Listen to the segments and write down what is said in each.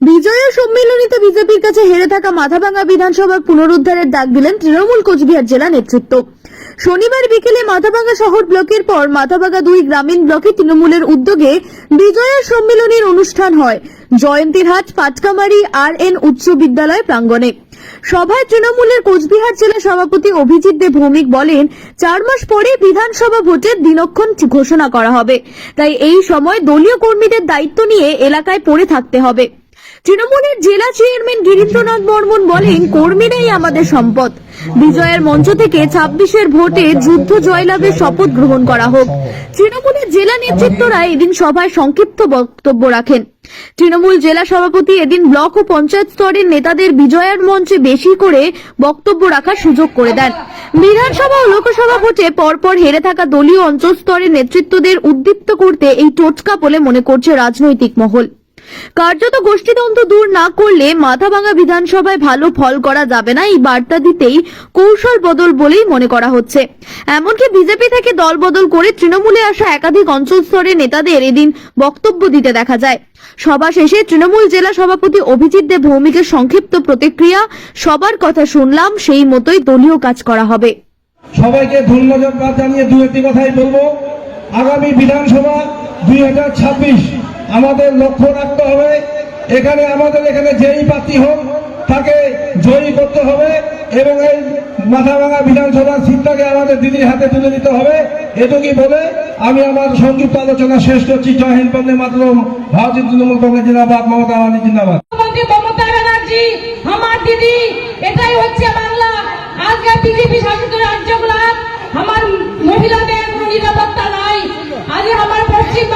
বিজয়া সম্মেলনীতে বিজেপির কাছে হেরে থাকা মাথাভাঙ্গা বিধানসভা পুনরুদ্ধারের ডাক দিলেন তৃণমূল কোচবিহার জেলা নেতৃত্ব। শনিবার বিকেলে মাথাভাঙ্গা শহর ব্লকের পর মাথাভাঙ্গা দুই গ্রামীণ ব্লকে তৃণমূলের উদ্যোগে বিজয়া সম্মেলনীর অনুষ্ঠান হয়। জয়ন্তীরহাট, পাটকামারি, আর এন উচ্চ বিদ্যালয় প্রাঙ্গণে। সভায় তৃণমূলের কোচবিহার জেলা সভাপতি অভিজিৎ দেব ভৌমিক বলেন, চার মাস পরে বিধানসভা ভোটের দিনক্ষণ ঘোষণা করা হবে। তাই এই সময় দলীয় কর্মীদের দায়িত্ব নিয়ে এলাকায় পড়ে থাকতে হবে। তৃণমূলের জেলা চেয়ারম্যান গিরীন্দ্রনাথ বর্মন বলেন, কর্মীরাই আমাদের সম্পদ। বিজয়ের মঞ্চ থেকে ছাব্বিশের ভোটে যুদ্ধ জয়লাভের শপথ গ্রহণ করা হোক। তৃণমূলের জেলা নেতৃত্বরা এদিন সভায় সংক্ষিপ্ত বক্তব্য রাখেন। তৃণমূল জেলা সভাপতি এদিন ব্লক ও পঞ্চায়েত স্তরের নেতাদের বিজয়ের মঞ্চে বেশি করে বক্তব্য রাখার সুযোগ করে দেন। বিধানসভা ও লোকসভা ভোটে পরপর হেরে থাকা দলীয় অঞ্চল স্তরের নেতৃত্বদের উদ্দীপ্ত করতে এই টোটকা বলে মনে করছে রাজনৈতিক মহল। কার্যত গোষ্ঠীদ্বন্দ্ব দূর না করলে মাথাভাঙা বিধানসভায় ভালো ফল করা যাবে না, এই বার্তা দিতেই কৌশল বদল বলেই মনে করা হচ্ছে। এমনকি বিজেপি থেকে দল বদল করে তৃণমূলে আসা একাধিক অঞ্চল স্তরের নেতাদের এদিন বক্তব্য দিতে দেখা যায়। সভা শেষে তৃণমূল জেলা সভাপতি অভিজিৎ দেব ভৌমিকের সংক্ষিপ্ত প্রতিক্রিয়া, সবার কথা শুনলাম, সেই মতোই দলীয় কাজ করা হবে। সবাইকে ধন্যবাদ জানিয়ে দু একটি কথাই বলব। আগামী বিধানসভা দুই হাজার ছাব্বিশ আমাদের লক্ষ্য রাখতে হবে। এখানে আমাদের এখানে যেই প্রার্থী হোক, তাকে জয়ী করতে হবে এবং এই মাথাভাঙা বিধানসভার সিটটাকে আমাদের দিদির হাতে তুলে দিতে হবে। এটুকুই বলে আমি আমার সংক্ষিপ্ত আলোচনা শেষ করছি। জয় হিন্দ, বন্দে মাতরম। ভারতীয় তৃণমূল কংগ্রেস জিন্দাবাদ। মমতা বাহিনী জিন্দাবাদ। মমতা আমার দিদি, এটাই হচ্ছে বাংলা। আজকে বিজেপি শাসিত রাজ্যগুলো আমার মহিলাদের নিরাপত্তা নাই। আজকে আমার পশ্চিম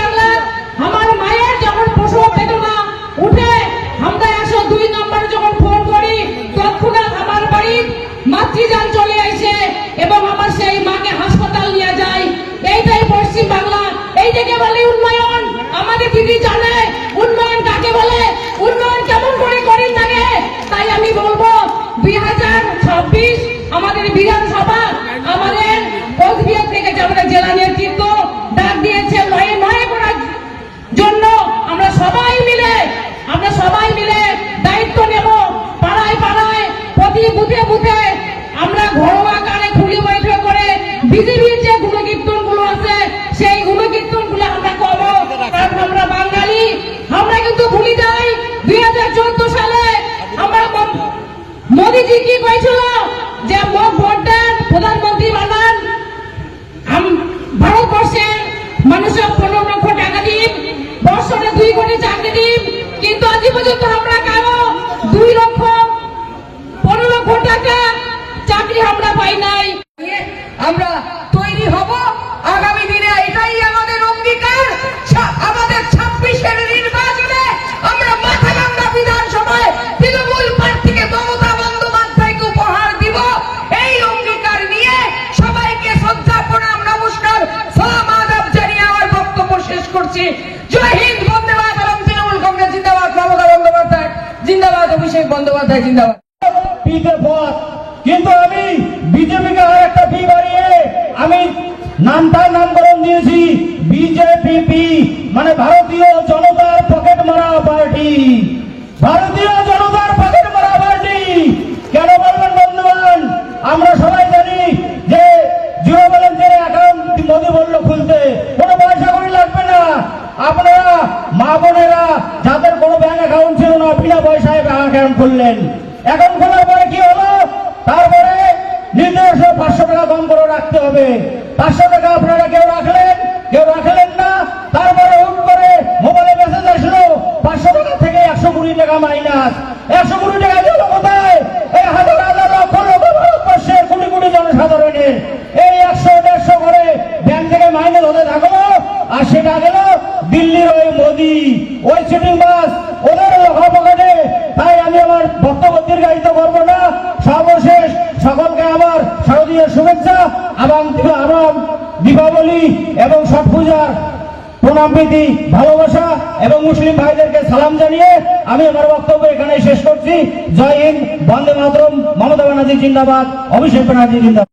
কি কইছিল যে বন্দ্যোপাধ্যায় জিন্দাবাদ। পিতে পথ কিন্তু আমি বিজেপিকে আর একটা পি বাড়িয়ে আমি নামটার নামকরণ দিয়েছি বিজেপি মানে ভারতীয় জনতার পকেট মারা পার্টি। ভারতীয় জনতার পকেট মারা পার্টি কেন বলবেন বন্ধুবান আমরা সবাই জানি যে জিরো ব্যালেন্সের অ্যাকাউন্ট মোদি বলল খুলতে কোনো পয়সা করি লাগবে না আপনারা মা বোনেরা যাদের কোনো ব্যাংক অ্যাকাউন্ট ছিল না বিনা অ্যাকাউন্ট খুললেন। অ্যাকাউন্ট খোলার পরে কি হলো? তারপরে নির্দেশ পাঁচশো টাকা কম করে রাখতে হবে। পাঁচশো টাকা আপনারা কেউ রাখলেন? কেউ রাখলেন না। তারপরে হুট করে মোবাইলে মেসেজ আসলো, পাঁচশো টাকা থেকে একশো কুড়ি টাকা মাইনাস একশো কুড়ি টাকা দিল কোথায়? এই হাজার হাজার, লক্ষ লক্ষ ভারতবর্ষের কোটি কোটি জনসাধারণের। এই একশো, দেড়শো করে ব্যাংক থেকে মাইনাস হতে থাকল। আর সেটা গেল দিল্লির ওই মোদি, ওই সিটিং বাস ওদের লক্ষ্য পকেটে তাই আমি আমার বক্তব্য দীর্ঘায়িত করব না। সর্বশেষ সকলকে আমার শারদীয় শুভেচ্ছা এবং এবং দীপাবলি এবং ছট পূজার প্রণাম ভালোবাসা এবং মুসলিম ভাইদেরকে সালাম জানিয়ে আমি আমার বক্তব্য এখানে শেষ করছি। জয় হিন্দ, বন্দে মাতরম, মমতা ব্যানার্জি জিন্দাবাদ, অভিষেক ব্যানার্জি জিন্দাবাদ।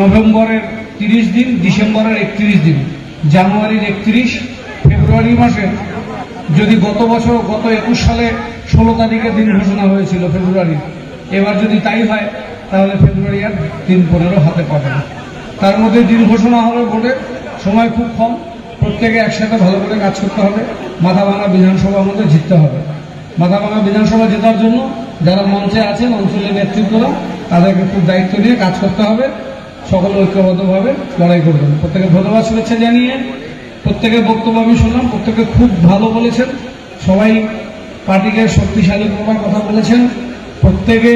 নভেম্বরের তিরিশ দিন, ডিসেম্বরের একত্রিশ দিন, জানুয়ারির একত্রিশ ফেব্রুয়ারি মাসে যদি গত বছর, গত একুশ সালে ষোলো তারিখে দিন ঘোষণা হয়েছিল ফেব্রুয়ারি, এবার যদি তাই হয়, তাহলে ফেব্রুয়ারি আর দিন পনেরো হাতে পাবে না। তার মধ্যে দিন ঘোষণা হবে বলে সময় খুব কম, প্রত্যেকে একসাথে ভালো করে কাজ করতে হবে মাথা ভাঙা বিধানসভা আমাদের জিততে হবে। মাথা ভাঙা বিধানসভা জেতার জন্য যারা মঞ্চে আছেন অঞ্চলের নেতৃত্বরা, তাদেরকে খুব দায়িত্ব নিয়ে কাজ করতে হবে, সকলে ঐক্যবদ্ধভাবে লড়াই করবেন। প্রত্যেকে ধন্যবাদ, শুভেচ্ছা জানিয়ে প্রত্যেকের বক্তব্য আমি শুনলাম, প্রত্যেকে খুব ভালো বলেছেন। সবাই পার্টিকে শক্তিশালী করবার কথা বলেছেন। প্রত্যেকে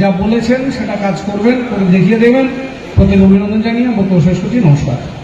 যা বলেছেন সেটা কাজ করবেন, করে দেখিয়ে দেবেন। প্রত্যেকে অভিনন্দন জানিয়ে বক্তব্য শেষ করছি নমস্কার।